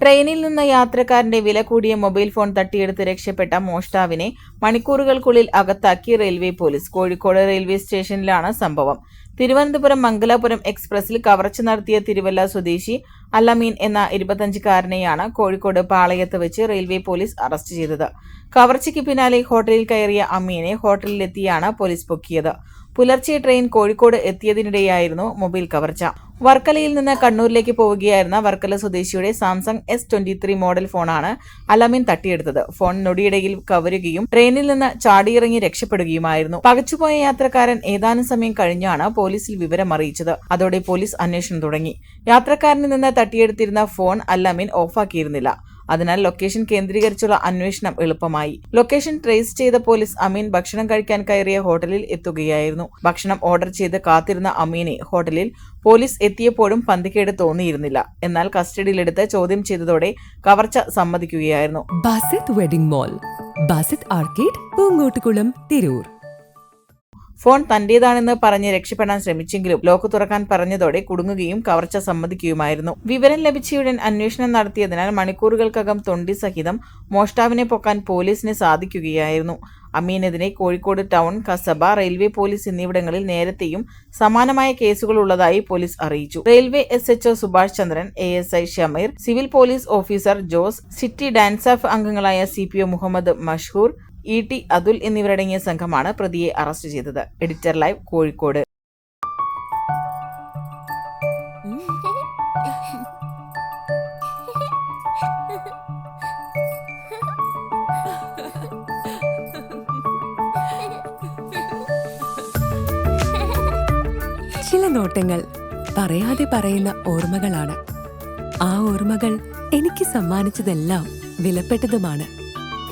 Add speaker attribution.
Speaker 1: ട്രെയിനിൽ നിന്ന് യാത്രക്കാരന്റെ വില കൂടിയ മൊബൈൽ ഫോൺ തട്ടിയെടുത്ത് രക്ഷപ്പെട്ട മോഷ്ടാവിനെ മണിക്കൂറുകൾക്കുള്ളിൽ അകത്താക്കി റെയിൽവേ പോലീസ്. കോഴിക്കോട് റെയിൽവേ സ്റ്റേഷനിലാണ് സംഭവം. തിരുവനന്തപുരം മംഗലാപുരം എക്സ്പ്രസിൽ കവർച്ച നടത്തിയ തിരുവല്ല സ്വദേശി അല്ലമീൻ എന്ന ഇരുപത്തഞ്ചുകാരനെയാണ് കോഴിക്കോട് പാളയത്ത് വെച്ച് റെയിൽവേ പോലീസ് അറസ്റ്റ് ചെയ്തത്. കവർച്ചയ്ക്ക് പിന്നാലെ ഹോട്ടലിൽ കയറിയ അമീനെ ഹോട്ടലിലെത്തിയാണ് പോലീസ് പൊക്കിയത്. പുലർച്ചെ ട്രെയിൻ കോഴിക്കോട് എത്തിയതിനിടെയായിരുന്നു മൊബൈൽ കവർച്ച. വർക്കലയിൽ നിന്ന് കണ്ണൂരിലേക്ക് പോവുകയായിരുന്ന വർക്കല സ്വദേശിയുടെ Samsung S twenty three model ഫോണാണ് അലമിൻ തട്ടിയെടുത്തത്. ഫോൺ നൊടിയിടയിൽ കവരുകയും ട്രെയിനിൽ നിന്ന് ചാടിയിറങ്ങി രക്ഷപ്പെടുകയുമായിരുന്നു. പകച്ചുപോയ യാത്രക്കാരൻ ഏതാനും സമയം കഴിഞ്ഞാണ് പോലീസിൽ വിവരം അറിയിച്ചത്. അതോടെ പോലീസ് അന്വേഷണം തുടങ്ങി. യാത്രക്കാരനിൽ നിന്ന് തട്ടിയെടുത്തിരുന്ന ഫോൺ അലമിൻ ഓഫാക്കിയിരുന്നില്ല. അതിനാൽ ലൊക്കേഷൻ കേന്ദ്രീകരിച്ചുള്ള അന്വേഷണം എളുപ്പമായി. ലൊക്കേഷൻ ട്രേസ് ചെയ്ത പോലീസ് അമീൻ ഭക്ഷണം കഴിക്കാൻ കയറിയ ഹോട്ടലിൽ എത്തുകയായിരുന്നു. ഭക്ഷണം ഓർഡർ ചെയ്ത് കാത്തിരുന്ന അമീനെ ഹോട്ടലിൽ പോലീസ് എത്തിയപ്പോഴും പന്തിക്കേട് തോന്നിയിരുന്നില്ല. എന്നാൽ കസ്റ്റഡിയിലെടുത്ത് ചോദ്യം ചെയ്തതോടെ കവർച്ച സമ്മതിക്കുകയായിരുന്നു.
Speaker 2: Basith wedding mall Basith arcade Poonkottukulam Tirur.
Speaker 1: Phone തന്റേതാണെന്ന് പറഞ്ഞ് രക്ഷപ്പെടാൻ ശ്രമിച്ചെങ്കിലും ലോക്ക് തുറക്കാൻ പറഞ്ഞതോടെ കുടുങ്ങുകയും കവർച്ച സമ്മതിക്കുകയുമായിരുന്നു. വിവരം ലഭിച്ചയുടൻ അന്വേഷണം നടത്തിയതിനാൽ മണിക്കൂറുകൾക്കകം തൊണ്ടി സഹിതം മോഷ്ടാവിനെ പൊക്കാൻ പോലീസിന് സാധിക്കുകയായിരുന്നു. അമീനെതിരെ Kozhikode town Kasaba railway police എന്നിവിടങ്ങളിൽ നേരത്തെയും സമാനമായ കേസുകൾ ഉള്ളതായി പോലീസ് അറിയിച്ചു. Railway S H O Subhash Chandran A S I Shameer civil police officer Jose city DANSAF അംഗങ്ങളായ C P O Muhammad Mashhoor E T Athul എന്നിവരടങ്ങിയ സംഘമാണ് പ്രതിയെ അറസ്റ്റ് ചെയ്തത്. Editor live Kozhikode.
Speaker 2: ചില നോട്ടങ്ങൾ പറയാതെ പറയുന്ന ഓർമ്മകളാണ്. ആ ഓർമ്മകൾ എനിക്ക് സമ്മാനിച്ചതെല്ലാം വിലപ്പെട്ടതുമാണ്.